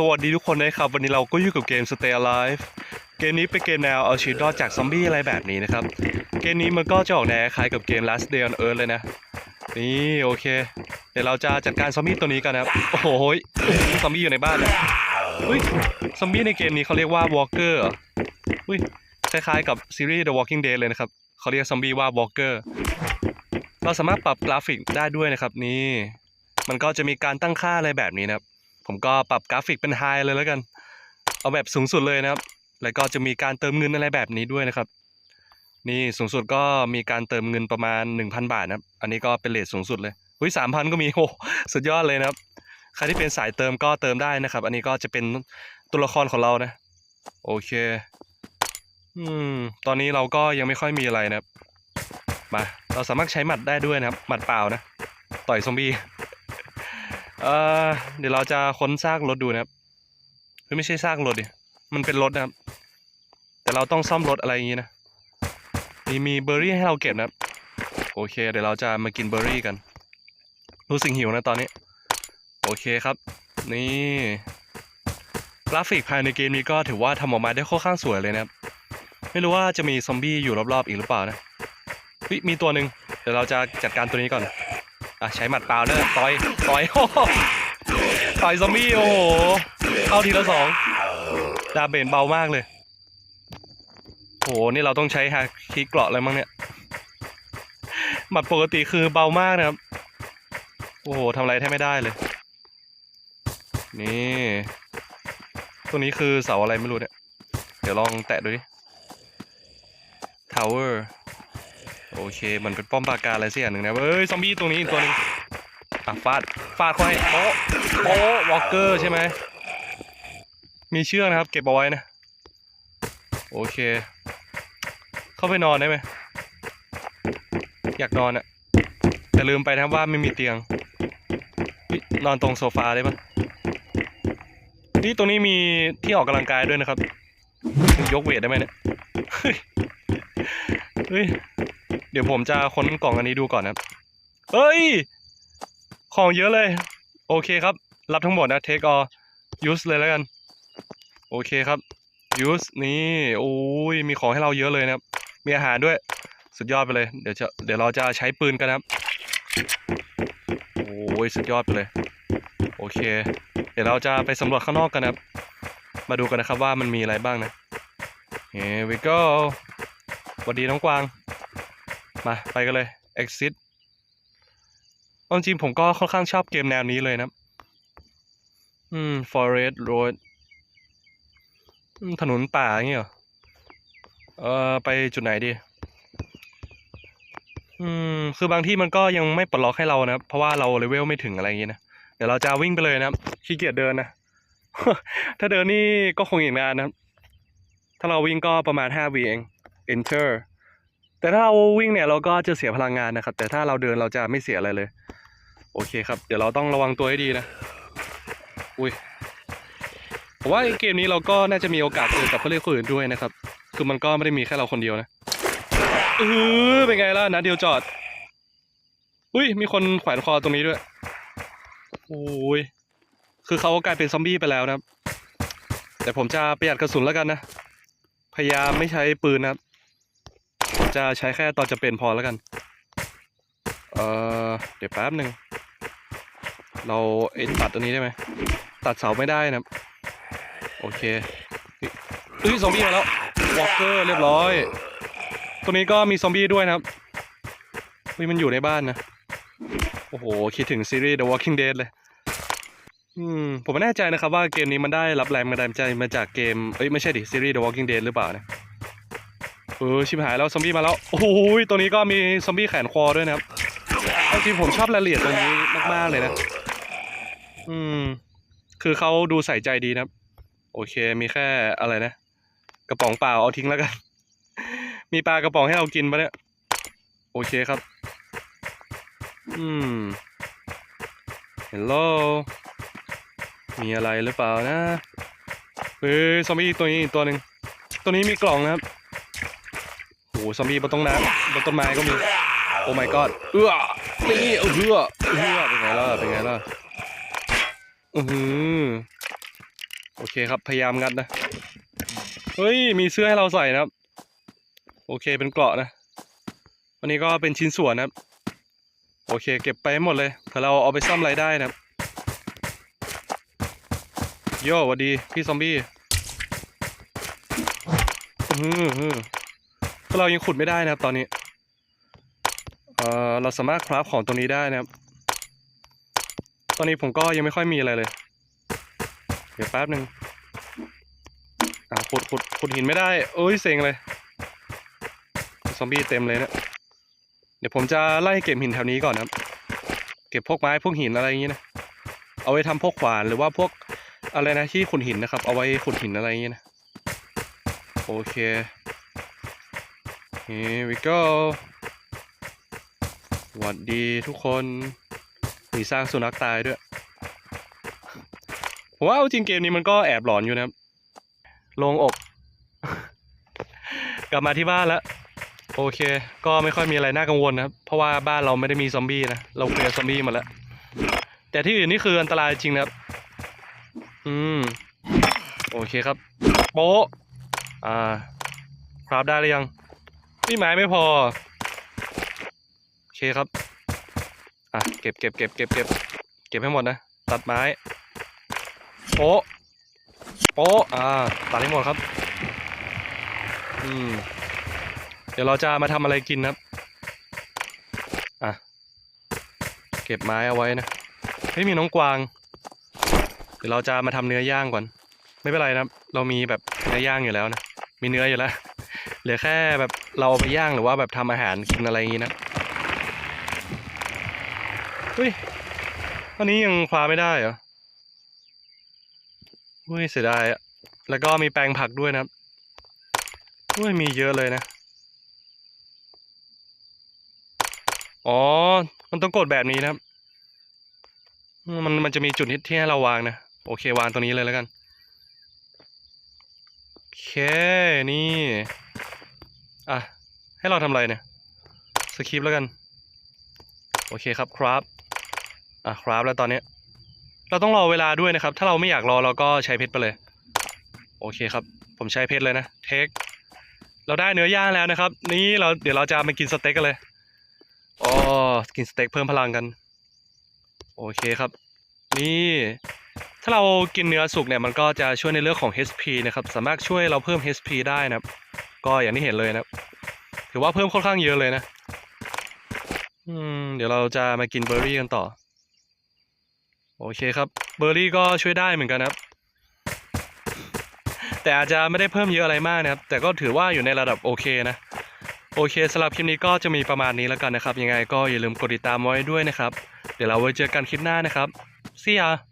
สวัสดีทุกคนนะครับ วันนี้เราก็อยู่กับเกม Stay Alive เกมนี้เป็นเกมแนวเอาชีวิตรอดจากซอมบี้อะไรแบบนี้นะครับ เกมนี้มันก็จะออกแนวคล้ายกับเกม Last Day on Earth เลยนะ นี่โอเค เดี๋ยวเราจะจัดการซอมบี้ตัวนี้กันนะครับ โอ้โหซอมบี้อยู่ในบ้านนะเฮ้ยซอมบี้ในเกมนี้เขาเรียกว่า Walker เหรอเฮ้ยคล้ายๆกับซีรีส์ The Walking Dead เลยนะครับเขาเรียกซอมบี้ว่า Walker เราสามารถปรับกราฟิกได้ด้วยนะครับ นี่มันก็จะมีการตั้งค่าอะไรแบบนี้นะครับ ผมก็ปรับกราฟิกเป็นไฮเลยแล้วกัน เอาแบบสูงสุดเลยนะครับ แล้วก็จะมีการเติมเงินอะไรแบบนี้ด้วยนะครับ นี่สูงสุดก็มีการเติมเงินประมาณ 1,000 บาทนะครับ อันนี้ก็เป็นเลทสูงสุดเลยหุ้ยสามพันก็มีโอ้สุดยอดเลยนะครับ ใครที่เป็นสายเติมก็เติมได้นะครับ อันนี้ก็จะเป็นตัวละครของเรานะ โอเค อืม ตอนนี้เราก็ยังไม่ค่อยมีอะไรนะครับ มา เราสามารถใช้หมัดได้ด้วยนะครับ หมัดเปล่านะ ต่อยซอมบี้ เออเดี๋ยวเราจะค้นซากรถดูนะครับไม่ใช่ซากรถดิมันเป็นรถนะครับ แต่เราต้องซ่อมรถอะไรอย่างงี้นะมีมีเบอร์รี่ให้เราเก็บนะครับ โอเค เดี๋ยวเราจะมากินเบอร์รี่กัน รู้สึกหิวนะตอนนี้ โอเคครับ นี่กราฟิกภายในเกมนี้ก็ถือว่าทำออกมาได้ค่อนข้างสวยเลยนะครับ ไม่รู้ว่าจะมีซอมบี้อยู่รอบๆอีกหรือเปล่านะเฮ้ยมีตัวหนึ่งเดี๋ยวเราจะจัดการตัวนี้ก่อน อะใช้หมัดเปล่าเนอะต่อยต่อยโอ้โหต่อยซอมบี้โอ้โหเข้าทีละสองดาเบนเบามากเลยโอ้โหนี่เราต้องใช้ฮาคิเกราะอะไรมั้งเนี่ยหมัดปกติคือเบามากนะครับ โอ้โหทำอะไรแทบไม่ได้เลย นี่ตัวนี้คือเสาอะไรไม่รู้เนี่ย เดี๋ยวลองแตะดูดิ tower โอเคมันเป็นป้อมปราการอะไรสักอย่างหนึ่งนะเอ้ยซอมบี้ตรงนี้อีกตัวนึงอะฟาดฟาดเข้าให้โป๊โป๊วอลเกอร์ใช่ไหมมีเชือกนะครับ เก็บเอาไว้นะ โอเค เข้าไปนอนได้ไหมอยากนอนอะแต่ลืมไปนะว่าไม่มีเตียง นอนตรงโซฟาได้ปะนี่ตรงนี้มีที่ออกกำลังกายด้วยนะครับ ยกเวทได้ไหมเนี่ยเฮ้ย เดี๋ยวผมจะค้นกล่องอันนี้ดูก่อนนะเฮ้ย ของเยอะเลย โอเคครับ รับทั้งหมดนะ take all use เลยแล้วกัน โอเคครับ use นี่โอ้ยมีของให้เราเยอะเลยนะครับ มีอาหารด้วย สุดยอดไปเลย เดี๋ยวจะเดี๋ยวเราจะใช้ปืนกันนะครับ โอ้ยสุดยอดไปเลย โอเค เดี๋ยวเราจะไปสำรวจข้างนอกกันนะครับ มาดูกันนะครับว่ามันมีอะไรบ้างนะ Here we go สวัสดีน้องกวาง มาไปกันเลย exit เอจริงๆผมก็ค่อนข้างชอบเกมแนวนี้เลยนะ อืม forest road ถนนป่าอย่างเงี้ยเหรอเอ่อไปจุดไหนดี อืม คือบางที่มันก็ยังไม่ปลดล็อกให้เรานะครับเพราะว่าเราเลเวลไม่ถึงอะไรอย่างงี้นะ เดี๋ยวเราจะวิ่งไปเลยนะขี้เกียจเดินนะ ถ้าเดินนี่ก็คงอีกนานนะ ถ้าเราวิ่งก็ประมาณ 5วิเอง enter แต่ถ้าเราวิ่งเนี่ยเราก็จะเสียพลังงานนะครับ แต่ถ้าเราเดินเราจะไม่เสียอะไรเลย โอเคครับ เดี๋ยวเราต้องระวังตัวให้ดีนะ อุ้ยผมว่าเกมนี้เราก็น่าจะมีโอกาสเจอกับผู้เล่นคนอื่นด้วยนะครับ คือมันก็ไม่ได้มีแค่เราคนเดียวนะเออเป็นไงล่ะนะเดียวจอด อุ้ยมีคนแขวนคอตรงนี้ด้วยโอ้ยคือเขากลายเป็นซอมบี้ไปแล้วนะครับ แต่ผมจะประหยัดกระสุนแล้วกันนะ พยายามไม่ใช้ปืนนะครับ จะใช้แค่ตอนจะเป็นพอแล้วกัน เออเดี๋ยวแป๊บหนึ่ง เราเอ็นตัดตัวนี้ได้ไหม ตัดเสาไม่ได้นะ โอเคเฮ้ยซอมบี้มาแล้ววอลเกอร์เรียบร้อย ตัวนี้ก็มีซอมบี้ด้วยนะครับเฮ้ยมันอยู่ในบ้านนะ โอ้โห คิดถึงซีรีส์ The Walking Dead เลยอืมผมไม่แน่ใจนะครับว่าเกมนี้มันได้รับแรงบันดาลใจมาจากเกม เอ้ยไม่ใช่ดิซีรีส์ The Walking Dead หรือเปล่านะ เออชิบหายแล้วซอมบี้มาแล้วโอ้โหตัวนี้ก็มีซอมบี้แขนคอด้วยนะครับจริงผมชอบรายละเอียดตรงนี้มาก ๆ เลยนะ อืม คือเขาดูใส่ใจดีนะครับ โอเค มีแค่อะไรนะ กระป๋องเปล่าเอาทิ้งแล้วกัน มีปลากระป๋องให้เรากินปะเนี่ย โอเคครับ อืม Hello มีอะไรหรือเปล่านะ เฮ้ยซอมบี้ตัวนี้อีกตัวหนึ่งตัวนี้มีกล่องนะครับ ซอมบี้บนต้นน้ำบนต้นไม้ก็มี โอ้ my god เอื้อนี่เออเอื้อเอื้อเป็นไงล่ะ เป็นไงล่ะ อือหือ โอเคครับ พยายามงัดนะ เฮ้ย มีเสื้อให้เราใส่นะครับ โอเค เป็นเกราะนะ วันนี้ก็เป็นชิ้นส่วนนะครับ โอเค เก็บไปให้หมดเลยเผื่อเราเอาไปซ่อมอะไรได้นะครับ โย่หวัสดี พี่ซอมบี้อือหือ เรายังขุดไม่ได้นะครับ ตอนนี้ เอ่อเราสามารถคราฟของตรงนี้ได้นะครับ ตอนนี้ผมก็ยังไม่ค่อยมีอะไรเลย เดี๋ยวแป๊บหนึ่งอ่าขุดขุดขุดหินไม่ได้เอ้ยเซ็งเลย ซอมบี้เต็มเลยเนะเดี๋ยวผมจะไล่เก็บหินแถวนี้ก่อนนะครับ เก็บพวกไม้พวกหินอะไรอย่างงี้นะ เอาไว้ทำพวกขวานหรือว่าพวกอะไรนะที่ขุดหินนะครับ เอาไว้ขุดหินอะไรอย่างงี้นะ โอเค here we go หวัดดีทุกคนมีสร้างสุนัขตายด้วยผมว่าจริงเกมนี้มันก็แอบหลอนอยู่นะครับลงอก กลับมาที่บ้านแล้ว โอเค ก็ไม่ค่อยมีอะไรน่ากังวลนะครับ เพราะว่าบ้านเราไม่ได้มีซอมบี้นะ เราเคลียร์ซอมบี้หมาแล้ว แต่ที่อื่นนี่คืออันตรายจริงนะครับ อืม โอเคครับ โป๊ะอ่า ครับได้หรือยัง นี่ไม้ไม่พอ โอเคครับ อะ เก็บเก็บเก็บเก็บเก็บเก็บให้หมดนะ ตัดไม้โป๊ะโป๊ะอ่า ตัดให้หมดครับ อืม เดี๋ยวเราจะมาทำอะไรกินนะครับ อะ เก็บไม้เอาไว้นะไม่มีน้องกวาง เดี๋ยวเราจะมาทำเนื้อย่างก่อน ไม่เป็นไรนะเรามีแบบเนื้อย่างอยู่แล้วนะ มีเนื้ออยู่แล้ว เหลือแค่แบบ เราเอาไปย่างหรือว่าแบบทำอาหารกินอะไรอย่างนี้นะเฮ้ยอันนี้ยังคว้าไม่ได้เหรอเฮ้ยเสียดายอะแล้วก็มีแปลงผักด้วยนะครับเฮ้ยมีเยอะเลยนะ อ๋อ มันต้องกดแบบนี้นะครับมันมันจะมีจุดที่ให้เราวางนะ โอเค วางตรงนี้เลยแล้วกัน โอเค นี่ อะ ให้เราทำอะไรเนี่ย สคริปต์แล้วกัน โอเคครับครับอะครับแล้วตอนนี้ เราต้องรอเวลาด้วยนะครับ ถ้าเราไม่อยากรอเราก็ใช้เพชรไปเลย โอเคครับ ผมใช้เพชรเลยนะ เทค เราได้เนื้อย่างแล้วนะครับ นี่เราเดี๋ยวเราจะมากินสเต็กกันเลยอ๋อกินสเต็กเพิ่มพลังกัน โอเคครับ นี่ถ้าเรากินเนื้อสุกเนี่ยมันก็จะช่วยในเรื่องของ HP นะครับ สามารถช่วยเราเพิ่ม HP ได้นะครับ ก็อย่างที่เห็นเลยนะครับ ถือว่าเพิ่มค่อนข้างเยอะเลยนะ อืม เดี๋ยวเราจะมากินเบอร์รี่กันต่อ โอเคครับ เบอร์รี่ก็ช่วยได้เหมือนกันนะครับ แต่อาจจะไม่ได้เพิ่มเยอะอะไรมากนะครับ แต่ก็ถือว่าอยู่ในระดับโอเคนะ โอเคสำหรับคลิปนี้ก็จะมีประมาณนี้แล้วกันนะครับ ยังไงก็อย่าลืมกดติดตามไว้ด้วยนะครับ เดี๋ยวเราไว้เจอกันคลิปหน้านะครับ See ya